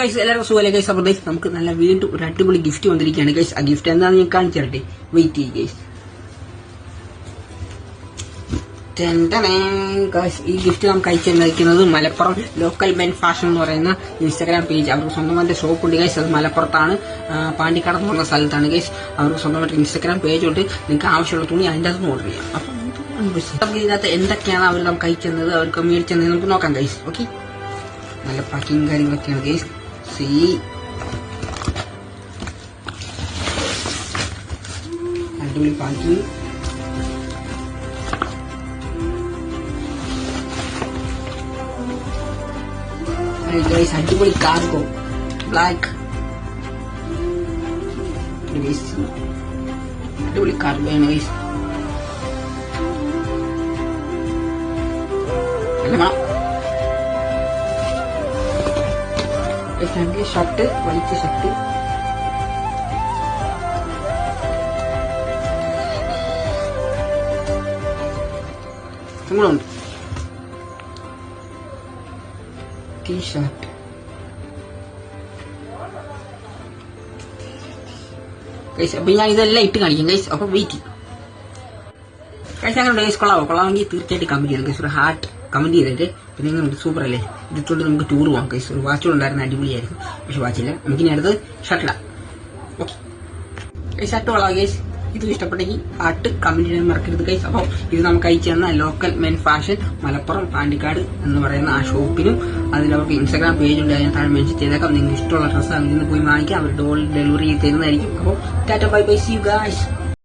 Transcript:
Guys എല്ലാവർക്കും സുഖമല്ലേ? Guys അപ്പോൾ ഗൈസ് നമുക്ക് നല്ല വീണ്ടും ഒരു അടിപൊളി ഗിഫ്റ്റ് വന്നിരിക്കുകയാണ്. ഗൈസ് ആ ഗിഫ്റ്റ് എന്താണെന്ന് ഞാൻ കാണിച്ചു തരട്ടെ വെയിറ്റ് ചെയ്യും ഗൈസ് ഈ ഗിഫ്റ്റ് നമുക്ക് അയച്ചു മലപ്പുറം ലോക്കൽ മെൻ ഫാഷൻ എന്ന് പറയുന്ന ഇൻസ്റ്റാഗ്രാം പേജ് അവർക്ക് സ്വന്തമായിട്ട് ഷോപ്പ് ഉണ്ട് ഗൈസ് അത് മലപ്പുറത്താണ്. പാണ്ടിക്കാട് എന്ന് പറഞ്ഞ സ്ഥലത്താണ് ഗൈസ് അവർക്ക് സ്വന്തമായിട്ട് ഇൻസ്റ്റാഗ്രാം പേജ് ഉണ്ട്. നിങ്ങൾക്ക് ആവശ്യമുള്ള തുണി അതിന്റെ അകത്ത് ഓർഡർ ചെയ്യാം. അപ്പം നമുക്ക് ഇതിനകത്ത് എന്തൊക്കെയാണ് അവർ നമുക്ക് അയച്ചത് അവർക്ക് മേടിച്ചത് നമുക്ക് നോക്കാം ഗൈസ് ഓക്കെ നല്ല പാക്കിങ് കാര്യങ്ങളൊക്കെയാണ് ഗൈസ് സി അടിപൊളി പാക്കിങ് ഗൈസ് അടിപൊളി കാർഗോ ബ്ലാക്ക് അടിപൊളി കാർഗോ ആണ് guys friendly shirt white shirt നമ്മളുണ്ട് T shirt guys അപ്പൊ ഞാൻ ഇതെല്ലാം ഇട്ട് കാണിക്കാം. ഗൈസ് അപ്പൊ വെയിറ്റ് ചെയ്യും അങ്ങനെ ഡേസ് കൊള്ളാവോ? കൊള്ളാമെങ്കിൽ തീർച്ചയായിട്ടും കമന്റ് ചെയ്യണം ഒരു ഹാർട്ട് കമന്റ് ചെയ്തിട്ട് പിന്നെ നിങ്ങൾ സൂപ്പർ അല്ലേ? ഇതിട്ടുകൊണ്ട് നമുക്ക് ടൂർ പോകാം ഗൈസ് ഒരു വാച്ച് ഉണ്ടായിരുന്ന അടിപൊളിയായിരുന്നു. പക്ഷെ വാച്ചില്ല നമുക്കിനി അടുത്ത് ഷർട്ടിടാം ഓക്കെ ഷർട്ട് കൊള്ളാം ഗൈസ് ഇത് ഇഷ്ടപ്പെട്ടെങ്കിൽ ഹാർട്ട് കമന്റ് ചെയ്യാൻ മറക്കരുത് കൈസ് അപ്പോൾ ഇത് നമുക്ക് അയച്ചു തന്ന local men fashion Malappuram Pandikkad എന്ന് പറയുന്ന ആ ഷോപ്പിനും അതിൽ അവർക്ക് ഇൻസ്റ്റാഗ്രാം പേജ് ഉണ്ട്. അതിന് താഴെ മെൻഷൻ ചെയ്തേക്കാം. നിങ്ങൾക്ക് ഇഷ്ടമുള്ള ഡ്രസ്സ് അതിൽ നിന്ന് പോയി വാങ്ങിക്കാം. അവർ ഡോൾ ഡെലിവറി ചെയ്ത് തരുന്നതായിരിക്കും. അപ്പോൾ tata bye bye. See you guys